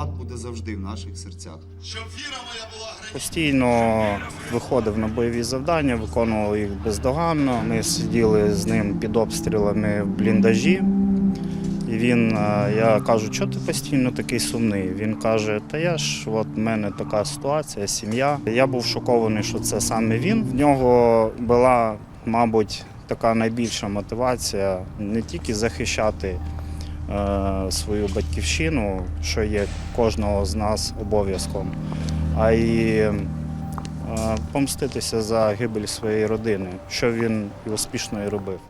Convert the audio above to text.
буде завжди в наших серцях. Щоб віра моя була. Постійно виходив на бойові завдання, виконував їх бездоганно. Ми сиділи з ним під обстрілами в бліндажі. І він, е, я кажу, що ти постійно такий сумний? Він каже: Та я ж, от в мене така ситуація, сім'я. Я був шокований, що це саме він. В нього була, мабуть, така найбільша мотивація не тільки захищати свою батьківщину, що є кожного з нас обов'язком, а й е, помститися за гибель своєї родини, що він успішно і робив.